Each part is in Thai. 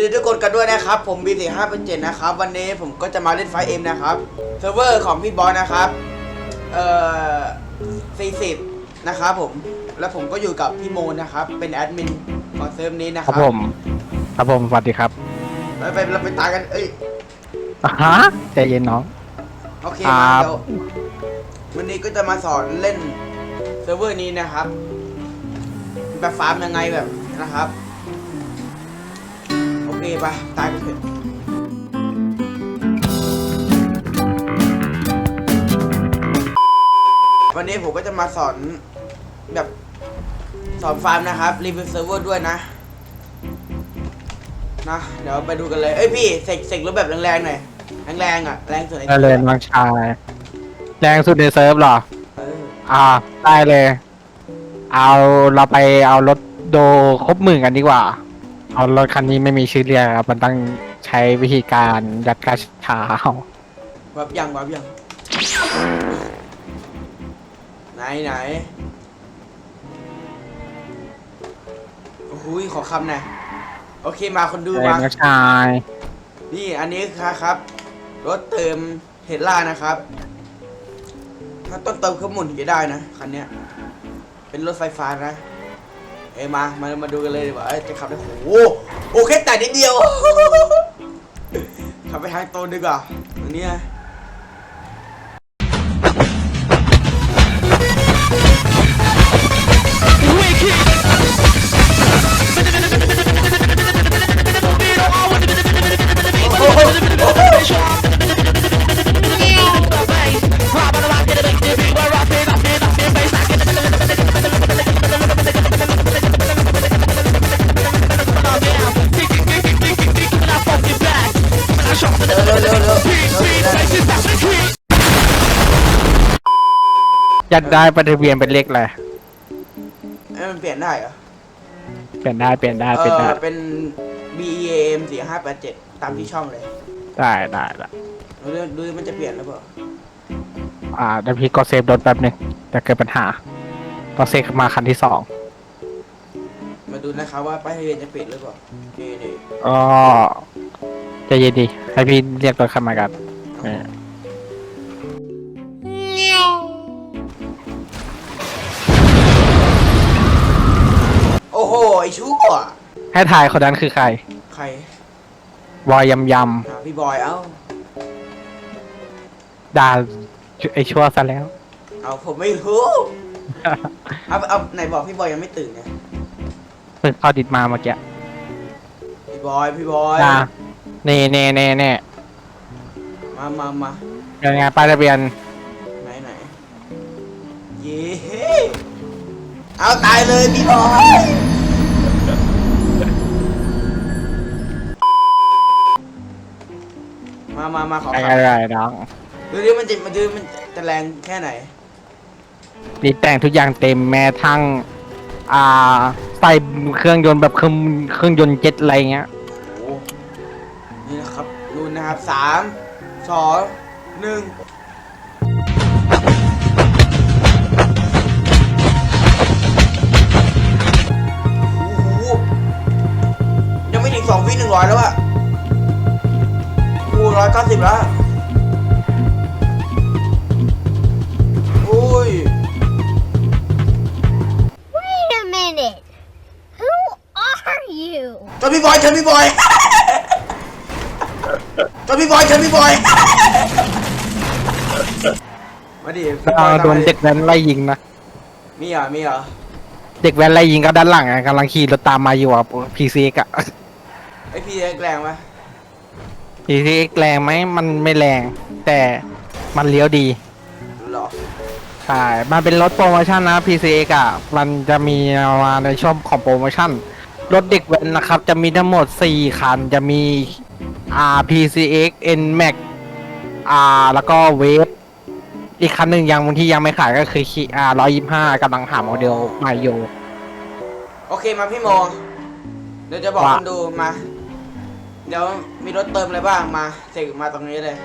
สวัสดีทุกคนกันด้วยนะครับ ผม B45 เป็น7นะครับ วันนี้ผมก็จะมาเล่นไฟเอ็มนะครับ เซิร์ฟเวอร์ของพี่บอสนะครับ เอ่อ 40 นะครับผม แล้วผมก็อยู่กับพี่โมนะครับ เป็นแอดมินของเซิร์ฟนี้นะคครัรับบผมครับผมสวัสดีครับไปไปเราไปตายกัน เอ้ย อะฮะใจเย็นน้อง โอเคครัมาบ เดี๋ยววันนี้ก็จะมาสอนเล่นเซิร์ฟเวอร์นี้นะครับแบบฟาร์มยังไงแบบนะครับโอ เคไปตายกันเถอะวันนี้ผมก็จะมาสอนแบบสอนฟาร์มนะครับรีวิวเซิร์ฟเวอร์ด้วยนะนะเดี๋ยวไปดูกันเลยเอ้ยพี่เสกเสกรถแบบแรงๆหน่อยแรงๆอะแรงสุดในได้เลยน้องชายแรงสุดในเซิร์ฟเหรอ เอออ่า ได้เลย เอาเราไปเอารถโดครบหมื่นกันดีกว่า เอารถคันนี้ไม่มีชื่อเรียกครับมันต้องใช้วิธีการยัดกระเช้าวับยังวับยัง ไหนไหนโอ้โหขอคำหน่อยโอเคมาคนดูเลยมาน้องชายนี่อันนี้ครับครับ รถเติมเทสลานะครับ ถ้าต้องเติมเครื่องหมุนถึงจะได้นะคันเนี้ย เป็นรถไฟฟ้านะเอ้ยมา มา มาดูกันเลยดีกว่าเอ้ยจะขับได้โอ้โหโอเคแต่นิดเดียว ขับไปทางตรงดีกว่าอันนี้ยเร็ ยัดได้ปฏิเวียนเป็นเลขอะไรเอ้ยมันเปลี่ยนได้เหรอเปลี่ยนได้เปลี่ยนได้เอเปลี่ยนได้อเป็น B E A M สี่ห้าแปดเจ็ดตามที่ช่องเลยได้ได้ได้ดูดิดูดิมันจะเปลี่ยนหรือเปล่าอ่าเดี๋ยวพี่ก็เซฟรถแป๊บหนึงจะเกิดปัญหาต้องเซฟมาคันที่สองมาดูนะครับว่าป้ายทะเบียนจะเปลี่ยนหรือเปล่าโอเคนี่อ๋อใจเย็นดีให้พี่เรียกรถคันมากันเออ โอ้โหไอชั่วให้ทายคนนั้นคือใคร ใครวอยยำยอ่าพี่บอยเอ้าำด่าไอชั่วซะแล้ว เอาผมไม่รู้เอาเอาไหนบอกพี่บอยยังไม่ตื่นไงเพิ่งเข้าดิดมาเมื่อกี้พี่บอยพี่บอยด่าเน่เน่เน่เน่มามามายังไงป้ายทะเบียนไหนไหนเย้เอาตายเลยพี่บอย มามามาขออะไรขับอะไรน้องดูดิมันจะมันดูมันจะแรงแค่ไหน นี่แต่งทุกอย่างเต็มแม้ทั้ง อ่าใส่เครื่องยนต์แบบเครื่องเครื่องยนต์เจ็ตอะไรเงี้ย โอ้โหนี่นะครับดูนะครับสามสองหนึ่งโอ้โหยังไม่ถึงสองวิหนึ่งร้อยแล้วอะ โอ้ร้อยเก้าสิบแล้วโอ้ย Wait a minute. Who are you? จนพี่บอยเชิญพี่บอยจนพี่บอยเชิญพี่บอยมาดิพี่บอ่าอยโดนเด็กแว้นไล่ยิงนะ มีเหรอมีเหรอเด็กแว้นไล่ยิงก็ด้านหลังอะกำลังขี่รถตามมาอยู่อะพีซีกอะไอพี่เล็กแรงปะพี ซีแรงไหมมันไม่แรง แต่มันเลี้ยวดีหรอใช่ มันเป็นรถโปรโมชั่นนะ PCX อะ มันจะมีมาในช่วงของโปรโมชั่น รถเด็กแว้นนะครับ จะมีทั้งหมด 4 คัน จะมี R PCX NMAX R แล้วก็เวฟอีกคันหนึ่งยังที่ยังไม่ขายก็คือ R 125กำลังหาโมเดลใหม่อยู่ โอเคมาพี่โม เดี๋ยวจะบอกว่า คนดูมา เดี๋ยวมีรถเติมอะไรบ้างมาเสกมาตรงนี้เลย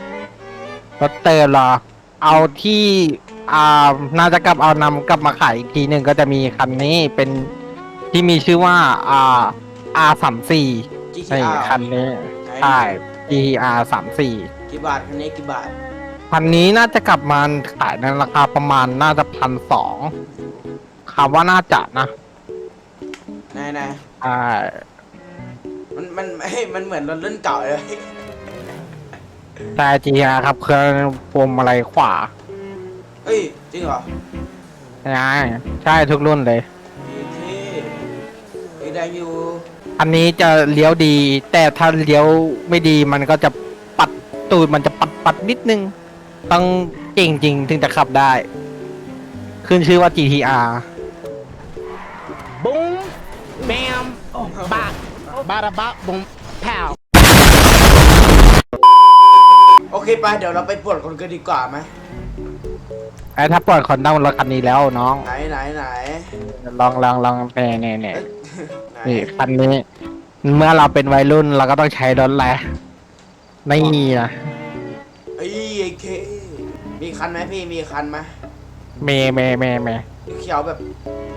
รถเติมเหรอ เอาที่อ่าน่าจะกลับเอานำกลับมาขายอีกทีหนึ่งก็จะมีคันนี้เป็นที่มีชื่อว่าอ่า R 3 4ใช่ GTR คันนี้ไหนใช่ GTR สามสี่กี่บาทคันนี้กี่บาทคันนี้น่าจะกลับมาขายในราคาประมาณน่าจะพันสองคำว่าน่าจะนะ ไหนไหนใช่ มันมันเฮ้ยมันเหมือนรถรุ่นเก่าเลยแต่ GTR ครับเครื่องพวงมาลัยขวาเฮ้ยจริงเหรอใช่ใช่ทุกรุ่นเลยดีที่เฮ้ยได้อยู่อันนี้จะเลี้ยวดี แต่ถ้าเลี้ยวไม่ดีมันก็จะปัดตูดมันจะปัดปัดนิดนึง ต้องเก่งจริงถึงจะขับได้ ขึ้นชื่อว่า GTR Boom, bam, bop, bada bop, boom, pow. โอเคไปเดี๋ยวเราไปปวดคนกันดีกว่าไหมไอ้ถ้าปล่อยคนนั่งบนรถคันนี้แล้วน้อง ไหนไหนไหนลองลองลองเน่เน่เน่ไหนนี่คันนี้ เมื่อเราเป็นวัยรุ่นเราก็ต้องใช้รถแหละไม่มีนะไอ้ไอ้เคมีคันไหมพี่มีคันไหมเมเมเมเมเขียวแบบ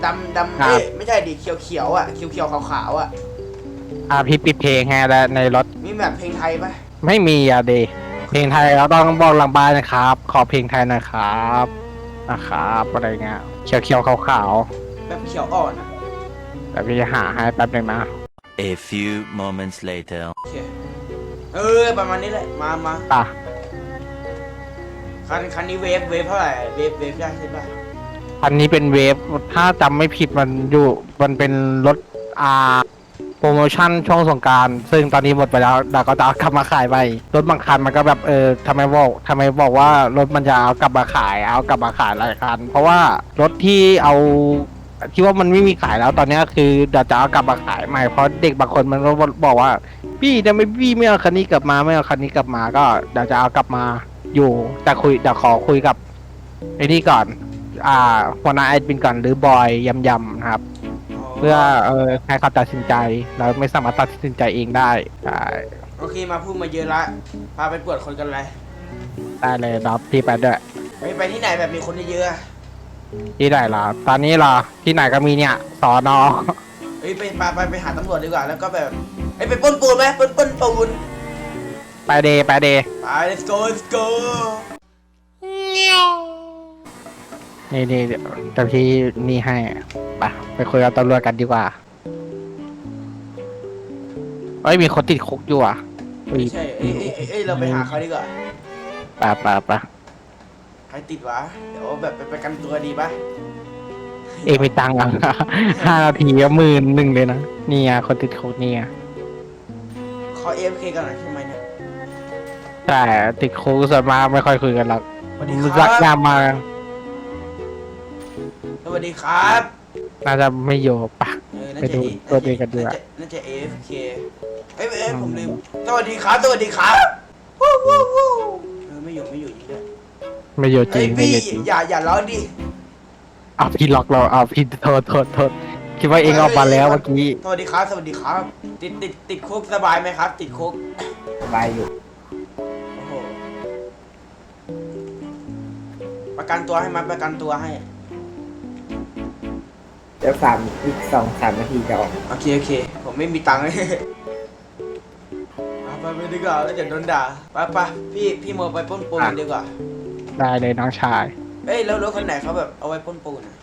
ดำดำครับเอ้ยไม่ใช่ดิเขียวเขียวๆอะเขียวเขียวขาวขาวๆอะ อะพี่ปิดเพลงให้แล้วในรถมีแบบเพลงไทยปะไม่มีอะเดเพลงไทยเราต้องบอกหลังบ้านนะครับ ขอเพลงไทยหนะครับนะครับอะไรเงี้ยเขียวเขียวขาวขาวแบบเขียวอ่อนอะๆแต่พี่จะหาให้แป๊บหนึงนะ A few moments later. โอเคเออประมาณนี้แหละมามาป่ะคันคันนี้เวฟเวฟเท่าไหร่เวฟเวฟได้ใช่ปะอันนี้เป็นเวฟถ้าจำไม่ผิดมันอยู่มันเป็นรถอา โปรโมชั่นช่วงสงการซึ่งตอนนี้หมดไปแล้วเดี๋ยวก็จะเอากลับมาขายไปรถบางคันมันก็แบบเออทำไมบอกทำไมบอกว่ารถมันจะเอากลับมาขายเอากลับมาขายหลายคัน เพราะว่ารถที่เอาที่ว่ามันไม่มีขายแล้วตอนนี้คือเดี๋ยวจะเอากลับมาขายใหม่เพราะเด็กบางคนมันก็บอกว่า พี่ทำไมพี่ไม่เอาคันนี้กลับมาไม่เอาคันนี้กลับมาก็เดี๋ยวจะเอากลับมาอยู่แต่คุยเดี๋ยวขอคุยกับไอ้นี่ก่อน อ่าหัวหน้าแอดมินก่อนหรือบอยยำยำๆนะครับ เพื่อเออให้เขาตัดสินใจ เราไม่สามารถตัดสินใจเองได้ได้โอเคมาพูดมาเยอะละพาไปปวดคนกันเลยได้เลยรับพี่ไปด้วยไปไปที่ไหนแบบมีคนเยอะๆอะที่ไหนล่ะตอนนี้ล่ะที่ไหนก็มีเนี่ยสอนอเฮ้ยไปไปไปไปหาตำรวจดีกว่าแล้วก็แบบเฮ้ยไปปล้นปูนไหมปล้นปล้นปูนไปเดย์ไปเดย์ไป let's go let's go นี่นี่เดี๋ยวแต่พี่นี่ให้ไปไปคุยกับตำรวจกันดีกว่าเอ้ยมีคนติดคุกอยู่อะเฮ้ยไม่ใช่เอ้ยเอ้ยเอ้ยเอ้ยเราไปหาเขาดีกว่าไปไปไปใครติดวะเดี๋ยวแบบไปประกันตัวดีปะเอกมีตังค์อะ ห้านาทีก็หมื่นหนึ่งเลยนะนี่อะคนติดคุกนี่อะขอ AFK กันหน่อยใช่ไหมเนี่ยแต่ติดคุกส่วนมากไม่ค่อยคุยกันหรอกสวัสดีรัครักบยามมาส วัสดีครับ น่าจะไม่อยู่ปะ เออน่าไปจะดูตัวเองกันดีกว่าาจะน่าจะ AFK เอ้ยเอ้ยผมลืม สวัสดีครับ สวัสดีครับวู้วู้วู้เออไม่อยู่ไม่อยู่จริงด้วยไม่อยู่จริเฮ้ยงไม่พี่อยู่จริงอย่าอย่าร้องดิ เอาพี่ล็อกเราเอาพี่โทษโทษโทษคิดว่าเองออกมาแล้วเมื่อกี้สวัสดีครับ สวัสดีครับ ติดติดติดคุกสบายไหมครับ ติดคุก สบายอยู่ โอ้โห ประกันตัวให้มาประกันตัวให้ เดี๋ยวสามอีกสองสามนาทีจะออกโอเค โอเค ผมไม่มีตังค์เลยไปไปไปดีกว่าแล้วเดี๋ยวโดนด่าไปไปพี่พี่โมไปปล้นปูนอะดีกว่าได้เลยน้องชายเอ้ยแล้วรถคันไหนเขาแบบเอาไว้ปล้นปูนอะ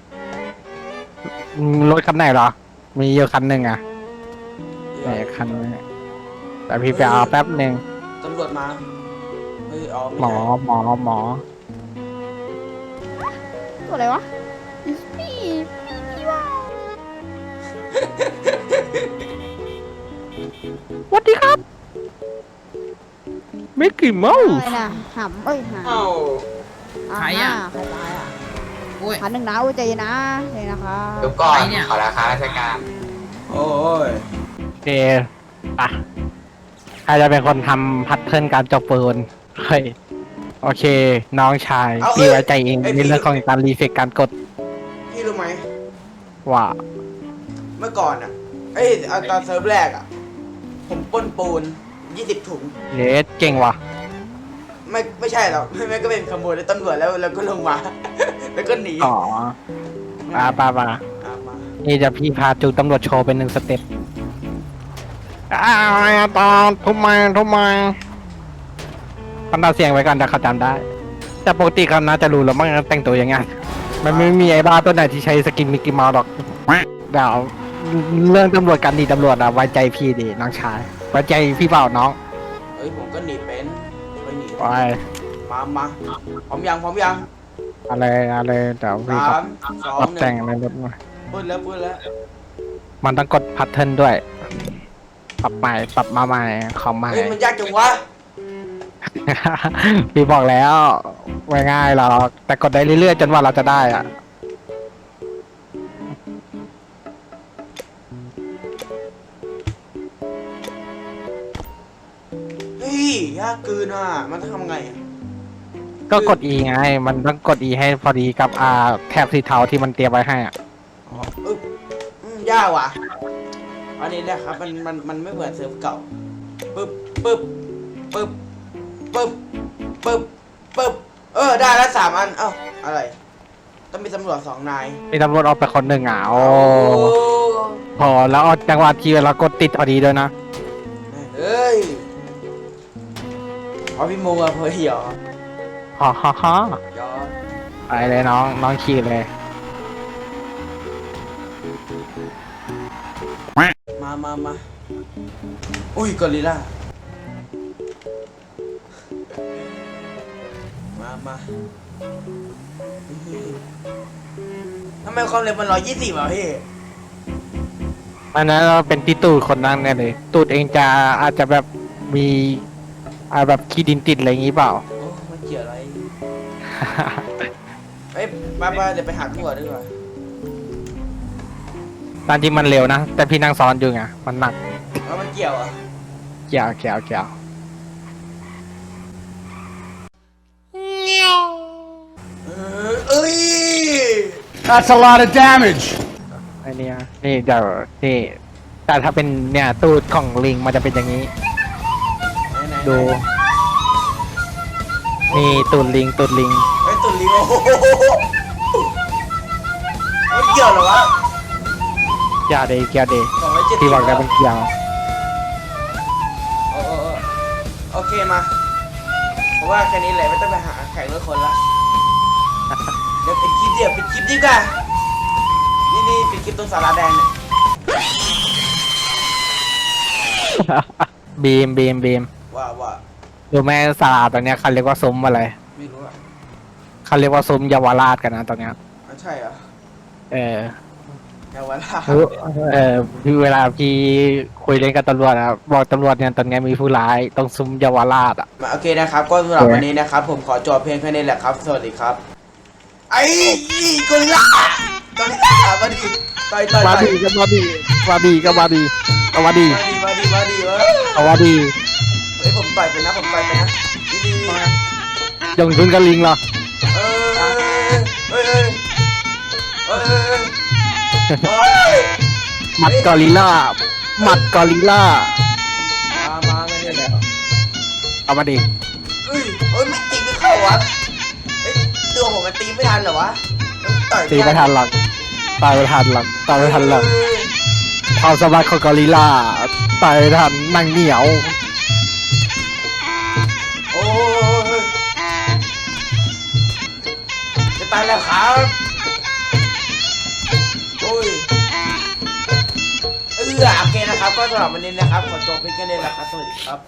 อืมรถคันไหนเหรอ มีเยอะคันหนึ่งอะไหนคันนึงแต่พี่ไปเอาแป๊บหนึ่งตำรวจมาเฮ้ยอ๋อไม่หมอใช่หมอหมอ ตัวอะไรวะพี่พี่ว่าส วัสดีครับมิกกี้เมาอะไรส์นะหำเอ้ยหำเอ้าอ่าใครอะใครตายอะโอ้ย พันหนึ่งนะอุ้ยใจเย็นนะใจเย็นนะคะดูก่อน ไปเนี่ย ขอราคาราชการ โอ้ยโอเคอะใครจะเป็นคนทำพัดเทิร์นการจบปืนเฮ้ยโอเค น้องชายพี่ไว้ใจเองในเรื่องของการรีเฟกการกดพี่รู้ไหมว่า เมื่อก่อนอะเอ้ยเอาตอนเซิร์ฟแรกอะ ผมปล้นปูนยี่สิบถุง เลสเก่งว่ะ ไม่ไม่ใช่หรอกไม่ไม่ก็เป็นขโมยในตำรวจแล้วแล้วก็ลงมา แล้วก็หนีอ๋อปาปาปาอะมานี่จะพี่พาจูตำรวจโชว์เป็นหนึ่งสเต็ปอ้าวตอนทำไมทำไมคันดาเสียงไว้ก่อนแต่เขาจำได้ แต่ปกติเขาน่าจะรู้แล้วมั้งแต่งตัวยังไง มันไม่มีไอ้บ้าตัวไหนที่ใช้สกินมิกกี้เมาส์หรอกเดี๋ยว เรื่องตำรวจกันดีตำรวจอะไว้ใจพี่ดีน้องชายไว้ใจพี่เปล่าน้องเอ้ยผมก็หนีเป็นไปหนีไปมามาพร้อมยังพร้อมยังอะไรอะไรเดี๋ยวพี่สาครับมสองรับหนึ่แต่งงอะไรรถมาพูดแล้วพูดแล้วมันต้องกดพัทเทิร์นด้วย ปรับใหม่ปรับมาใหม่เขาใหม่ เฮ้ยมันยากจังวะพี่บอกแล้วไม่ง่ายหรอกแต่กดได้เรื่อยๆจนว่าเราจะได้อะ นอะ มันต้องทำไงอะก็กด E ไง มันต้องกด E ให้พอดีกับอ่าแถบสีเทาที่มันเตรียมไว้ให้อะอ๋ออึ๊บอืมยากว่ะ อันนี้นะครับ มัน มัน มันไม่เหมือนเซิร์ฟเก่า ปึ๊บ ปึ๊บ ปึ๊บ ปึ๊บ ปึ๊บ ปึ๊บ เออ ได้แล้วสามอัน เอ้า อะไร ต้องมีตำรวจสองนาย มีตำรวจออกไปคนหนึ่งอะโอ้โอ้ พอแล้วเอาจังหวะที่เรากดติดพอดีด้วยนะ เอาพี่โมกับเพื่อเหรอฮ่าฮ่าฮ่ายอดไปเลยน้องน้องขี่เลย มามามาอุ้ยกอริลล่ามามาทำไมความเร็วมันร้อยยี่สิบอะพี่อันนั้นเราเป็นที่ตูดคนนั่งเนี่ยเลย ตูดเองจะอาจจะแบบมี อ่าแบบขี้ดินติดอะไรอย่างงี้เปล่า โอ้มันเกี่ยวอะไรเอ้ยไปไปเดี๋ยวไปหาทั่วดีกว่าตอนที่มันเร็วนะ แต่พี่นั่งซ้อนอยู่ไงมันหนักแล้วมันเกี่ยวอะเกี่ยวเกี่ยวเกี่ยวเออเอ้ย That's a lot of damage. ไอเนี้ยนี่เดี๋ยวนี่แต่ถ้าเป็นเนี่ยตูดของลิงมันจะเป็นอย่างนี้ไหนๆๆ ดูนี่ตูดลิงตูดลิง ไอ้ยตุ่นลิงโอ้โหมันเกี่ยวเหรอวะเกี่ยวเดย์เกี่ยวเดย์สองร้อยเจ็ดสิบที่บอกได้เป็นเกี่ยวโอ้โอ้โอ้โอเคมาเพราะว่าแค่นี้แหละไม่ต้องไปหาแข่งรถคนละเดี๋ยวเป็นคลิปเดียวเป็นคลิปดีกว่านี่นี่เป็นคลิปตรงสาราแดงเนี่ยบีมบีมบีม ว่าว่าดูแม่สาราตอนเนี้ยเขาเรียกว่าซุ้มอะไรไม่รู้อะเขาเรียกว่าซุ้มเยาวราชกันนะตอนเนี้ยอะใช่เหรอเออแกวันละเออพี่เวลาพี่คุยเล่นกับตำรวจอะบอกตำรวจเนี่ยตอนเนี้ยมีผู้ร้ายตรงซุ้มเยาวราชอะมาโอเคนะครับ ก็สำหรับโอเควันนี้นะครับ ผมขอจบเพียงแค่นี้แหละครับ สวัสดีครับ ไอ้กอริลล่ากอริลล่ามาดิต่อยต่อยมาต่อยดีก็มาดีมาดีก็มาดีก็มาดีมาดิมาดิมาดิเว้ยก็มาดีเฮ้ ยผมต่อยไปนะผมต่อยไปนะดีดียงทุนกับลิงเหรอเออเอ้ยเอ้ยเอ้ยเอ้ยเอ้ยเอ้ยหมัดกอริลล่าหมัดกอริลล่ามามาไม่ได้แล้วเอามาดีเอ้ยเอ้ยไม่ตีไม่เข้าวะเอ้ยตัวผมมันตีไม่ทันเหรอวะต่อยตีไม่ทันหรอกตายไม่ทันหรอกตายไม่ทันหรอกความสามารถของกอริลล่าตายไม่ทันนั่งเหนียว ตายแล้วครับโอ้ยเออโอเคนะครับ ก็สำหรับวันนี้นะครับ ขอจบเพียงแค่นี้และครับ สวัสดีครับ